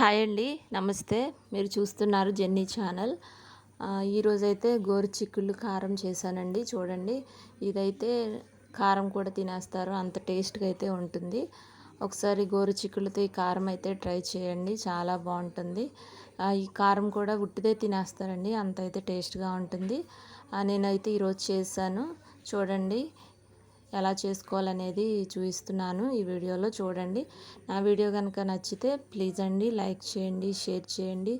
Hi అండి. నమస్తే. మీరు చూస్తున్నారు జెన్నీ ఛానల్. ఈరోజైతే గోరు చిక్కుళ్ళు కారం చేశానండి. చూడండి. ఇదైతే కారం కూడా తినేస్తారు. అంత టేస్ట్గా అయితే ఉంటుంది. ఒకసారి గోరు చిక్కులతో ఈ కారం అయితే ట్రై చేయండి. చాలా బాగుంటుంది. ఈ కారం కూడా ఉట్టిదే తినేస్తారండి. అంత అయితే టేస్ట్గా ఉంటుంది. నేనైతే ఈరోజు చేశాను. చూడండి. ఎలా చేసుకోవాలనేది చూపిస్తున్నాను ఈ వీడియోలో చూడండి. నా వీడియో కనుక నచ్చితే ప్లీజ్ అండి లైక్ చేయండి షేర్ చేయండి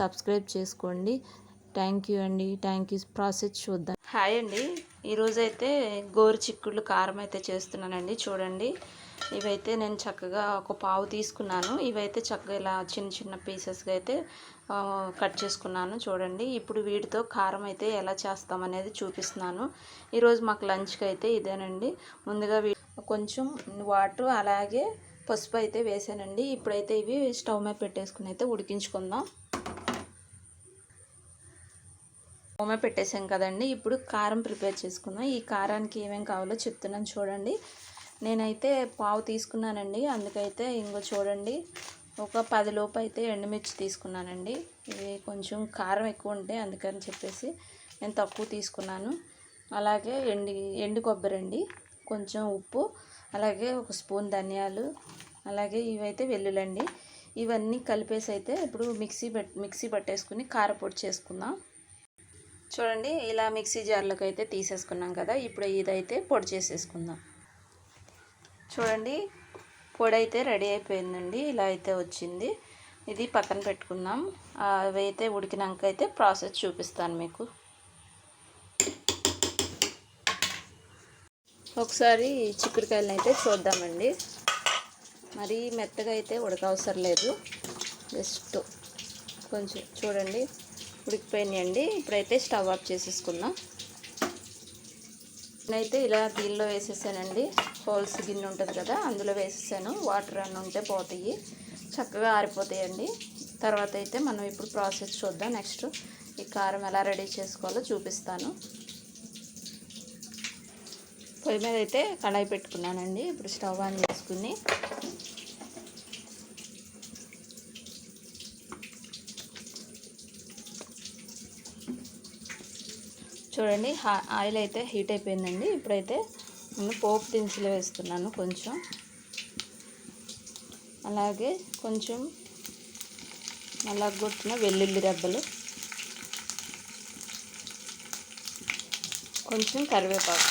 సబ్స్క్రైబ్ చేసుకోండి. థ్యాంక్ యూ అండి. Thank you. ప్రాసెస్ చూద్దాం. హాయ్ అండి. ఈరోజైతే గోరు చిక్కుళ్ళు కారం అయితే చేస్తున్నానండి. చూడండి. ఇవైతే నేను చక్కగా ఒక పావు తీసుకున్నాను. ఇవైతే చక్కగా ఇలా చిన్న చిన్న పీసెస్గా అయితే కట్ చేసుకున్నాను. చూడండి ఇప్పుడు వీటితో కారం అయితే ఎలా చేస్తామనేది చూపిస్తున్నాను. ఈరోజు మాకు లంచ్కి అయితే ఇదేనండి. ముందుగా వీ కొంచెం వాటర్ అలాగే పసుపు అయితే వేసానండి. ఇప్పుడైతే ఇవి స్టవ్ మీద పెట్టేసుకుని అయితే ఉడికించుకుందాం. స్టవ్ మీద పెట్టేసాం కదండి. ఇప్పుడు కారం ప్రిపేర్ చేసుకుందాం. ఈ కారానికి ఏమేమి కావాలో చెప్తున్నాను చూడండి. నేనైతే పావు తీసుకున్నానండి. అందుకైతే ఇంకో చూడండి ఒక పది లోపు అయితే ఎండుమిర్చి తీసుకున్నానండి. ఇవి కొంచెం కారం ఎక్కువ ఉంటాయి అందుకని చెప్పేసి నేను తక్కువ తీసుకున్నాను. అలాగే ఎండి ఎండు కొబ్బరి అండి కొంచెం ఉప్పు అలాగే ఒక స్పూన్ ధనియాలు అలాగే ఇవైతే వెల్లులండి ఇవన్నీ కలిపేసి అయితే ఇప్పుడు మిక్సీ పట్ మిక్సీ పట్టేసుకుని కారపొడి చేసుకుందాం. చూడండి ఇలా మిక్సీ జార్లోకి అయితే తీసేసుకున్నాం కదా ఇప్పుడు ఇదైతే పొడి చేసేసుకుందాం. చూడండి పొడి అయితే రెడీ అయిపోయిందండి ఇలా అయితే వచ్చింది. ఇది పక్కన పెట్టుకుందాం. అవి అయితే ఉడికినాక అయితే ప్రాసెస్ చూపిస్తాను మీకు. ఒకసారి చిక్కుడుకాయలను అయితే చూద్దామండి. మరీ మెత్తగా అయితే ఉడకవసరం లేదు. జస్ట్ కొంచెం చూడండి ఉడికిపోయినాయండి. ఇప్పుడైతే స్టవ్ ఆఫ్ చేసేసుకుందాం. నేనైతే ఇలా దీనిలో వేసేసానండి. హోల్స్ గిన్నె ఉంటుంది కదా అందులో వేసేసాను. వాటర్ అన్నీ ఉంటే పోతాయి. చక్కగా ఆరిపోతాయండి. తర్వాత అయితే మనం ఇప్పుడు ప్రాసెస్ చూద్దాం. నెక్స్ట్ ఈ కారం ఎలా రెడీ చేసుకోవాలో చూపిస్తాను. పొయ్యి మీద అయితే కడాయి పెట్టుకున్నానండి. ఇప్పుడు స్టవ్ ఆన్ చేసుకుని చూడండి ఆయిల్ అయితే హీట్ అయిపోయిందండి. ఇప్పుడైతే నేను పోపు దినుసులు వేస్తున్నాను కొంచెం. అలాగే కొంచెం నల్లగొట్టిన వెల్లుల్లి రెబ్బలు. కొంచెం కరివేపాకు.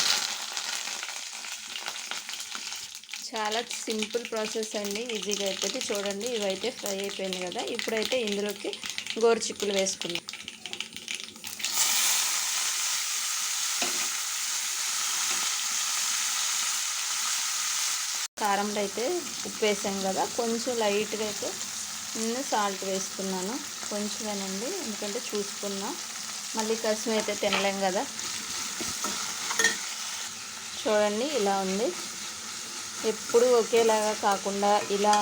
చాలా సింపుల్ ప్రాసెస్ అండి. ఈజీగా అయిపోతే చూడండి ఇవైతే ఫ్రై అయిపోయింది కదా. ఇప్పుడైతే ఇందులోకి గోరు చిక్కులు వేసుకుందాం. కారంలో అయితే ఉప్పు వేసాం కదా. కొంచెం లైట్గా అయితే నేను సాల్ట్ వేసుకున్నాను. కొంచెమేనండి ఎందుకంటే చూసుకున్నా. మళ్ళీ కసం అయితే తినలేం కదా. చూడండి ఇలా ఉంది. ఎప్పుడు ఒకేలాగా కాకుండా ఇలా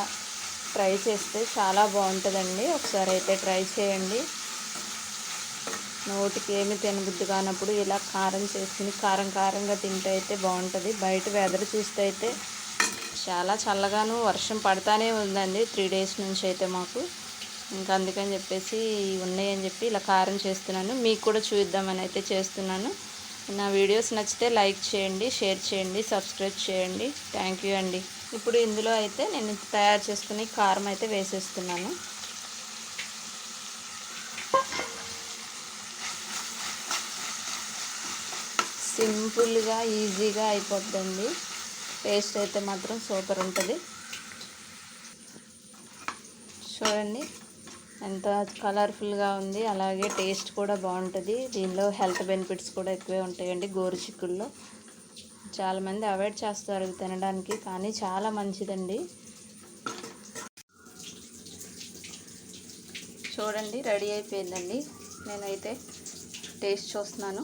ట్రై చేస్తే చాలా బాగుంటుందండి. ఒకసారి అయితే ట్రై చేయండి. నోటికి ఏమి తినబుద్ధి కానప్పుడు ఇలా కారం చేసుకుని కారం కారంగా తింటే అయితే బాగుంటుంది. బయట వెదర్ చూస్తే అయితే చాలా చల్లగాను వర్షం పడతానే ఉందండి. త్రీ డేస్ నుంచి అయితే మాకు. ఇంకా అందుకని చెప్పేసి ఉన్నాయని చెప్పి ఇలా కారం చేస్తున్నాను. మీకు కూడా చూద్దామని అయితే చేస్తున్నాను. నా వీడియోస్ నచ్చితే లైక్ చేయండి షేర్ చేయండి సబ్స్క్రైబ్ చేయండి. థ్యాంక్ యూ అండి. ఇప్పుడు ఇందులో అయితే నేను తయారు చేసుకుని కారం అయితే వేసేస్తున్నాను. సింపుల్గా ఈజీగా అయిపోద్దండి. టేస్ట్ అయితే మాత్రం సూపర్ ఉంటుంది. చూడండి ఎంత కలర్ఫుల్గా ఉంది. అలాగే టేస్ట్ కూడా బాగుంటుంది. దీనిలో హెల్త్ బెనిఫిట్స్ కూడా ఎక్కువే ఉంటాయండి గోరు చిక్కుల్లో చాలామంది అవాయిడ్ చేస్తారు తినడానికి కానీ చాలా మంచిదండి. చూడండి రెడీ అయిపోయిందండి. నేనైతే టేస్ట్ చూస్తున్నాను.